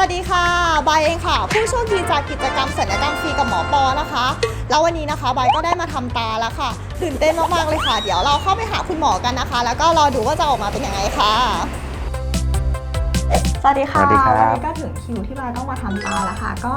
สวัสดีค่ะ บายเองค่ะ ผู้โชคดีจากกิจกรรมศัลยกรรมฟรีกับหมอปอนะคะ แล้ววันนี้นะคะบายก็ได้มาทำตาแล้วค่ะ ตื่นเต้นมากๆเลยค่ะ เดี๋ยวเราเข้าไปหาคุณหมอกันนะคะ แล้วก็รอดูว่าจะออกมาเป็นยังไงค่ะ สวัสดีค่ะสวัสดีครับวันนี้ก็ถึงคิวที่บายต้องมาทำตาแล้วค่ะ ก็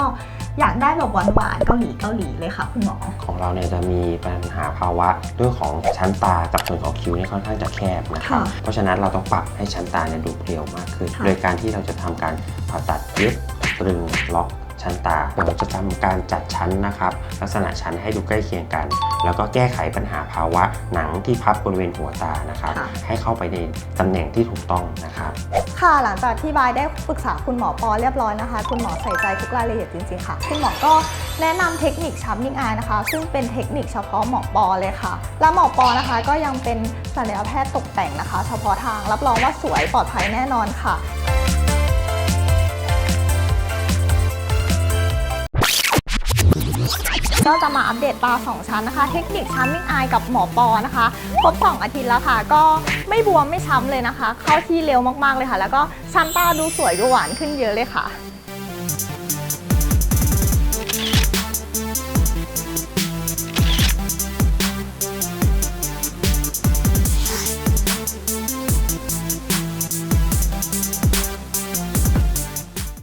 อยากได้แบบหวานๆเกาหลีเกาหลีเลยค่ะคุณหมอ ของเราเนี่ยจะมีปัญหาภาวะเรื่องของชั้นตากับส่วนของคิ้วเนี่ยค่อนข้างจะแคบนะครับค่ะเพราะฉะนั้นเราต้องปรับให้ชั้นตาเนี่ยดูเรียวมากขึ้น ค่ะ โดยการที่เราจะทำการผ่าตัดเย็บตรึงล็อก ชั้นตา เราจะทำการจัดชั้นนะครับ ลักษณะชั้นให้ดูใกล้เคียงกัน แล้วก็แก้ไขปัญหาภาวะหนังที่พับบริเวณหัวตานะครับค่ะให้เข้าไปในตำแหน่งที่ถูกต้องนะครับ ค่ะหลังจากที่บายได้ปรึกษาคุณหมอปอเรียบร้อยนะคะ คุณหมอใส่ใจทุกรายละเอียดจริงๆค่ะ คุณหมอก็แนะนำเทคนิคชัมมิ่งอายนะคะ ซึ่งเป็นเทคนิคเฉพาะหมอปอเลยค่ะ และหมอปอนะคะก็ยังเป็นศัลยแพทย์ตกแต่งนะคะ เฉพาะทางรับรองว่าสวยปลอดภัยแน่นอนค่ะ ก็จะมาอัปเดตตา 2 ชั้นนะคะ เทคนิคชัมมิ่งอายกับหมอปอนะคะ ครบ 2 อาทิตย์แล้วค่ะ ก็ไม่บวมไม่ช้ำเลยนะคะ เข้าที่เร็วมากๆเลยค่ะ แล้วก็ชั้นตาดูสวยดูหวานขึ้นเยอะเลยค่ะ